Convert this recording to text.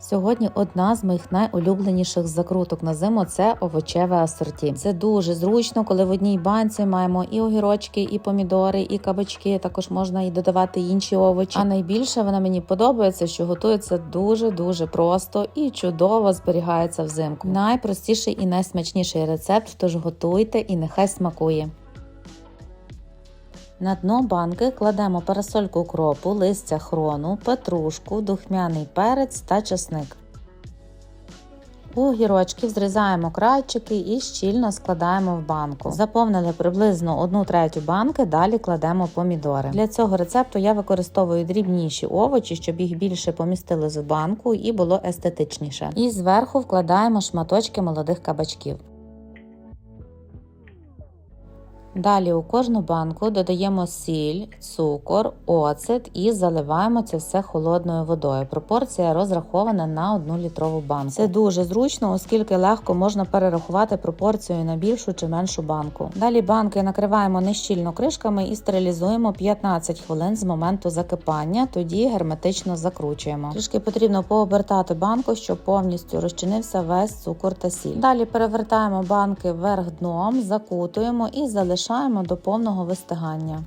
Сьогодні одна з моїх найулюбленіших закруток на зиму це овочеве асорті. Це дуже зручно, коли в одній банці маємо і огірочки, і помідори, і кабачки. Також можна і додавати інші овочі. А найбільше вона мені подобається, що готується дуже дуже просто і чудово зберігається взимку. Найпростіший і найсмачніший рецепт. Тож готуйте і нехай смакує. На дно банки кладемо парасольку укропу, листя хрону, петрушку, духмяний перець та чесник. У огірочків зрізаємо крайчики і щільно складаємо в банку. Заповнили приблизно 1 третю банки, далі кладемо помідори. Для цього рецепту я використовую дрібніші овочі, щоб їх більше помістили в банку і було естетичніше. І зверху вкладаємо шматочки молодих кабачків. Далі у кожну банку додаємо сіль, цукор, оцет і заливаємо це все холодною водою. Пропорція розрахована на 1 літрову банку. Це дуже зручно, оскільки легко можна перерахувати пропорцію на більшу чи меншу банку. Далі банки накриваємо нещільно кришками і стерилізуємо 15 хвилин з моменту закипання, тоді герметично закручуємо. Трішки потрібно пообертати банку, щоб повністю розчинився весь цукор та сіль. Далі перевертаємо банки вверх дном, закутуємо і залишаємо до повного вистигання.